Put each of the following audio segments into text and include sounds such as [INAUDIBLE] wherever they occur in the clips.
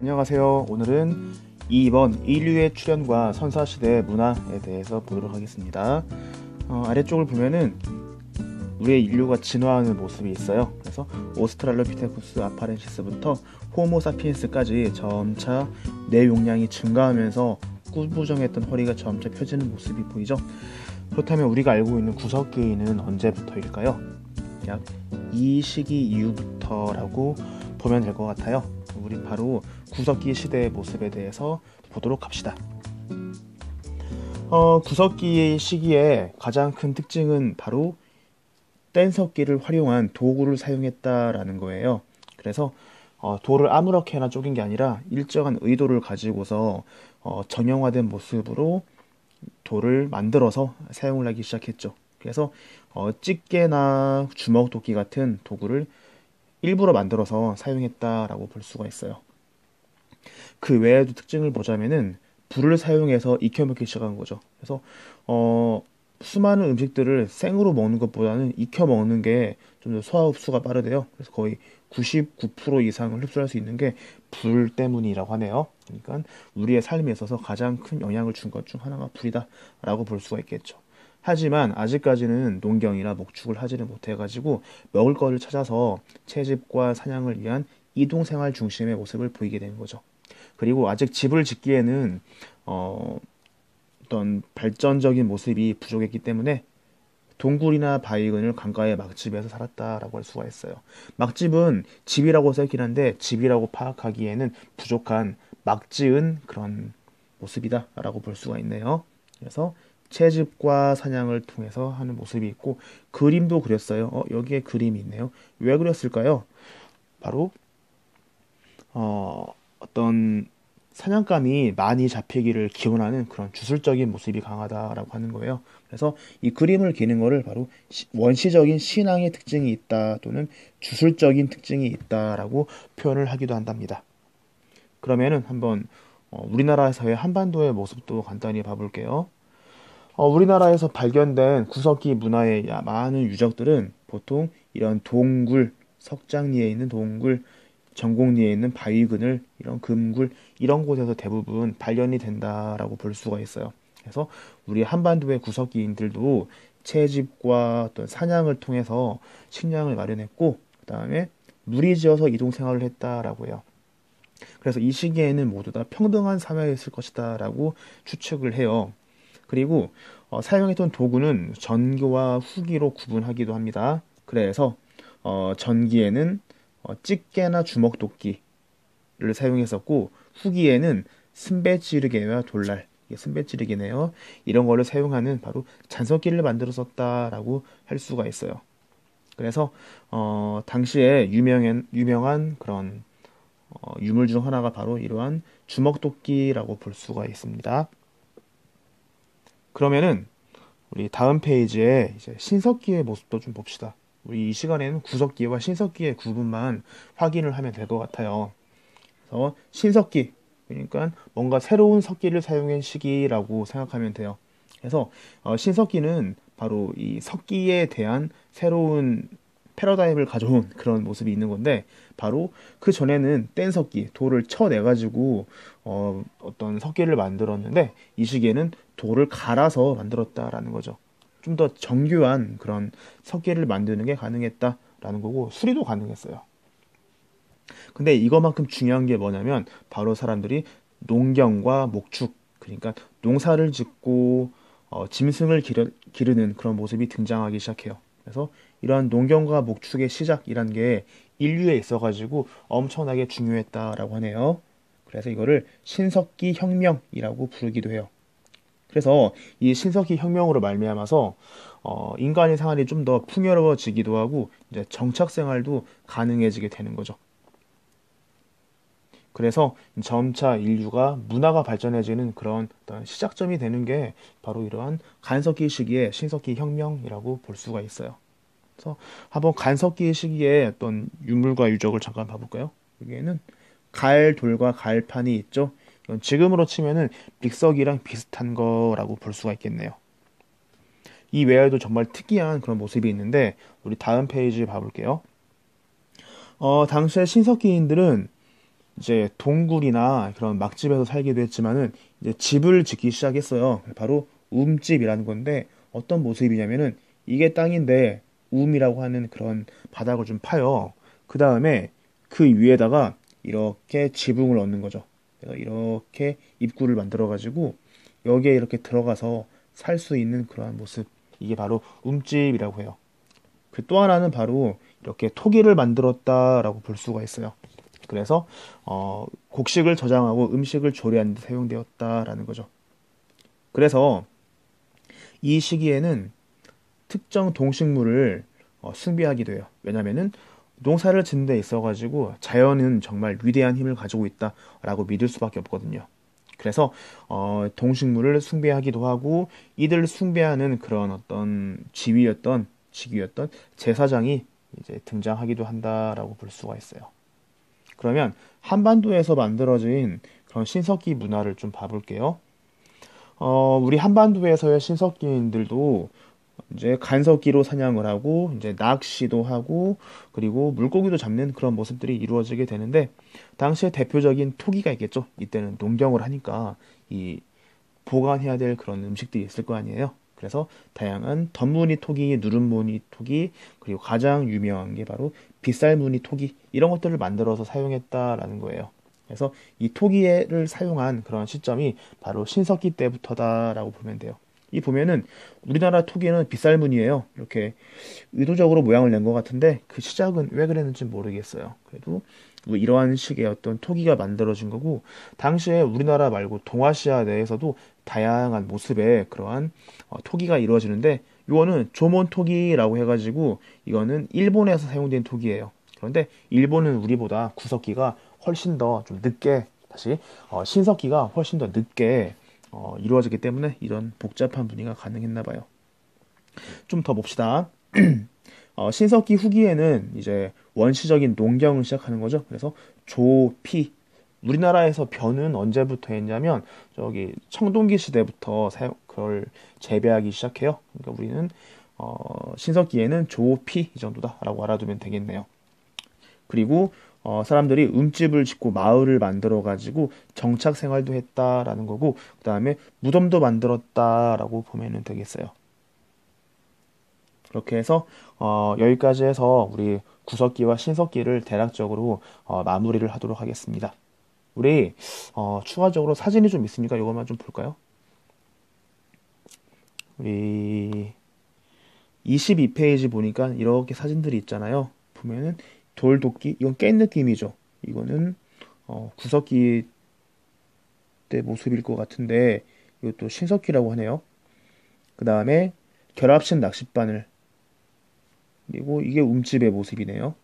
안녕하세요. 오늘은 2번 인류의 출현과 선사시대 문화에 대해서 보도록 하겠습니다. 어, 아래쪽을 보면은 우리의 인류가 진화하는 모습이 있어요. 그래서 오스트랄로피테쿠스 아파렌시스부터 호모사피엔스까지 점차 뇌 용량이 증가하면서 꾸부정했던 허리가 점차 펴지는 모습이 보이죠. 그렇다면 우리가 알고 있는 구석기는 언제부터일까요? 약 이 시기 이후부터라고 보면 될 것 같아요. 우리 바로 구석기 시대의 모습에 대해서 보도록 합시다. 어, 구석기 시기에 가장 큰 특징은 바로 뗀석기를 활용한 도구를 사용했다라는 거예요. 그래서 어, 돌을 아무렇게나 쪼갠 게 아니라 일정한 의도를 가지고서 어, 정형화된 모습으로 돌을 만들어서 사용을 하기 시작했죠. 그래서 어, 집게나 주먹 도끼 같은 도구를 일부러 만들어서 사용했다라고 볼 수가 있어요. 그 외에도 특징을 보자면은 불을 사용해서 익혀 먹기 시작한 거죠. 그래서 어, 수많은 음식들을 생으로 먹는 것보다는 익혀 먹는 게 좀 더 소화 흡수가 빠르대요. 그래서 거의 99% 이상을 흡수할 수 있는 게 불 때문이라고 하네요. 그러니까 우리의 삶에 있어서 가장 큰 영향을 준 것 중 하나가 불이다라고 볼 수가 있겠죠. 하지만 아직까지는 농경이나 목축을 하지는 못해가지고 먹을 거를 찾아서 채집과 사냥을 위한 이동 생활 중심의 모습을 보이게 되는 거죠. 그리고 아직 집을 짓기에는 어, 어떤 발전적인 모습이 부족했기 때문에 동굴이나 바위근을 강가의 막집에서 살았다라고 할 수가 있어요. 막집은 집이라고 써있긴 한데 집이라고 파악하기에는 부족한 막지은 그런 모습이다라고 볼 수가 있네요. 그래서 채집과 사냥을 통해서 하는 모습이 있고 그림도 그렸어요. 어, 여기에 그림이 있네요. 왜 그렸을까요? 바로 어, 어떤 사냥감이 많이 잡히기를 기원하는 그런 주술적인 모습이 강하다라고 하는 거예요. 그래서 이 그림을 그리는 거를 바로 원시적인 신앙의 특징이 있다 또는 주술적인 특징이 있다라고 표현을 하기도 한답니다. 그러면은 한번 어, 우리나라에서의 한반도의 모습도 간단히 봐볼게요. 어, 우리나라에서 발견된 구석기 문화의 많은 유적들은 보통 이런 동굴, 석장리에 있는 동굴, 전곡리에 있는 바위근을 이런 금굴 이런 곳에서 대부분 발견이 된다라고 볼 수가 있어요. 그래서 우리 한반도의 구석기인들도 채집과 어떤 사냥을 통해서 식량을 마련했고 그다음에 무리지어서 이동 생활을 했다라고 해요. 그래서 이 시기에는 모두 다 평등한 사회였을 것이다라고 추측을 해요. 그리고 어, 사용했던 도구는 전기와 후기로 구분하기도 합니다. 그래서 어, 전기에는 어, 집게나 주먹 도끼를 사용했었고 후기에는 순배 찌르개와 돌날 이게 순배 찌르개네요. 이런 거를 사용하는 바로 잔석기를 만들었었다라고 할 수가 있어요. 그래서 어, 당시에 유명한 유명한 그런 어, 유물 중 하나가 바로 이러한 주먹도끼라고 볼 수가 있습니다. 그러면은 우리 다음 페이지에 이제 신석기의 모습도 좀 봅시다. 우리 이 시간에는 구석기와 신석기의 구분만 확인을 하면 될 것 같아요. 그래서 신석기 그러니까 뭔가 새로운 석기를 사용한 시기라고 생각하면 돼요. 그래서 어, 신석기는 바로 이 석기에 대한 새로운 패러다임을 가져온 그런 모습이 있는 건데 바로 그 전에는 뗀 석기 돌을 쳐내 가지고 어, 어떤 석기를 만들었는데 이 시기에는 돌을 갈아서 만들었다라는 거죠. 좀 더 정교한 그런 석기를 만드는 게 가능했다라는 거고 수리도 가능했어요. 근데 이거만큼 중요한 게 뭐냐면 바로 사람들이 농경과 목축 그러니까 농사를 짓고 어, 짐승을 기르, 기르는 그런 모습이 등장하기 시작해요. 그래서 이러한 농경과 목축의 시작이란 게 인류에 있어가지고 엄청나게 중요했다라고 하네요. 그래서 이거를 신석기 혁명이라고 부르기도 해요. 그래서 이 신석기 혁명으로 말미암아서 어, 인간의 생활이 좀 더 풍요로워지기도 하고 이제 정착 생활도 가능해지게 되는 거죠. 그래서 점차 인류가 문화가 발전해지는 그런 시작점이 되는 게 바로 이러한 간석기 시기의 신석기 혁명이라고 볼 수가 있어요. 그래서 한번 간석기 시기의 어떤 유물과 유적을 잠깐 봐볼까요? 여기에는 갈 돌과 갈판이 있죠. 지금으로 치면은 빅석이랑 비슷한 거라고 볼 수가 있겠네요. 이 외에도 정말 특이한 그런 모습이 있는데 우리 다음 페이지 봐볼게요. 어, 당시의 신석기인들은 이제 동굴이나 그런 막집에서 살기도 했지만은 이제 집을 짓기 시작했어요. 바로 움집이라는 건데 어떤 모습이냐면은 이게 땅인데 움이라고 하는 그런 바닥을 좀 파요. 그 다음에 그 위에다가 이렇게 지붕을 얻는 거죠. 그래서 이렇게 입구를 만들어 가지고 여기에 이렇게 들어가서 살 수 있는 그러한 모습. 이게 바로 움집이라고 해요. 그 또 하나는 바로 이렇게 토기를 만들었다라고 볼 수가 있어요. 그래서 어, 곡식을 저장하고 음식을 조리하는 데 사용되었다라는 거죠. 그래서 이 시기에는 특정 동식물을 어, 숭배하기도 해요. 왜냐면은 농사를 짓는 데 있어 가지고 자연은 정말 위대한 힘을 가지고 있다라고 믿을 수밖에 없거든요. 그래서 어, 동식물을 숭배하기도 하고 이들 숭배하는 그런 어떤 지위였던 직위였던 제사장이 이제 등장하기도 한다라고 볼 수가 있어요. 그러면 한반도에서 만들어진 그런 신석기 문화를 좀 봐볼게요. 어, 우리 한반도에서의 신석기인들도 이제 간석기로 사냥을 하고 이제 낚시도 하고 그리고 물고기도 잡는 그런 모습들이 이루어지게 되는데 당시에 대표적인 토기가 있겠죠. 이때는 농경을 하니까 이 보관해야 될 그런 음식들이 있을 거 아니에요. 그래서 다양한 덧무늬 토기, 누름무늬 토기, 그리고 가장 유명한 게 바로 빗살무늬 토기 이런 것들을 만들어서 사용했다라는 거예요. 그래서 이 토기를 사용한 그런 시점이 바로 신석기 때부터다라고 보면 돼요. 이 보면은 우리나라 토기는 빗살무늬예요. 이렇게 의도적으로 모양을 낸 것 같은데 그 시작은 왜 그랬는지 모르겠어요. 그래도 뭐 이러한 식의 어떤 토기가 만들어진 거고 당시에 우리나라 말고 동아시아 내에서도 다양한 모습의 그러한 어, 토기가 이루어지는데 이거는 조몬 토기라고 해가지고 이거는 일본에서 사용된 토기예요. 그런데 일본은 우리보다 구석기가 훨씬 더 좀 늦게 다시 어, 신석기가 훨씬 더 늦게 어, 이루어졌기 때문에 이런 복잡한 분위기가 가능했나 봐요. 좀 더 봅시다. [CLEARS THROAT] 어, 신석기 후기에는 이제 원시적인 농경을 시작하는 거죠. 그래서 조피 우리나라에서 벼는 언제부터 했냐면 저기 청동기 시대부터 그걸 재배하기 시작해요. 그러니까 우리는 어, 신석기에는 조피 이 정도다라고 알아두면 되겠네요. 그리고 어, 사람들이 음집을 짓고 마을을 만들어 가지고 정착 생활도 했다라는 거고 그 다음에 무덤도 만들었다라고 보면 되겠어요. 그렇게 해서 어, 여기까지 해서 우리 구석기와 신석기를 대략적으로 어, 마무리를 하도록 하겠습니다. 우리 어, 추가적으로 사진이 좀 있으니까 이것만 좀 볼까요? 우리 22페이지 보니까 이렇게 사진들이 있잖아요. 보면은 돌도끼 이건 깬 느낌이죠. 이거는 어, 구석기 때 모습일 것 같은데 이것도 신석기라고 하네요. 그 다음에 결합식 낚싯바늘 그리고 이게 움집의 모습이네요.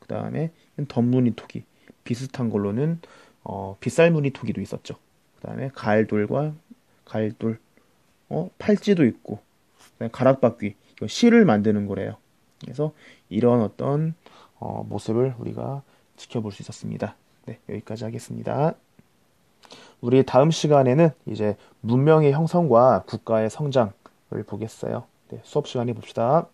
그 다음에 덧무늬 토기 비슷한 걸로는 어, 빗살무늬 토기도 있었죠. 그 다음에 가을돌과 가을돌 어, 팔찌도 있고 가락바퀴 이거 실을 만드는 거래요. 그래서 이런 어떤 어, 모습을 우리가 지켜볼 수 있었습니다. 네, 여기까지 하겠습니다. 우리 다음 시간에는 이제 문명의 형성과 국가의 성장을 보겠어요. 네, 수업 시간에 봅시다.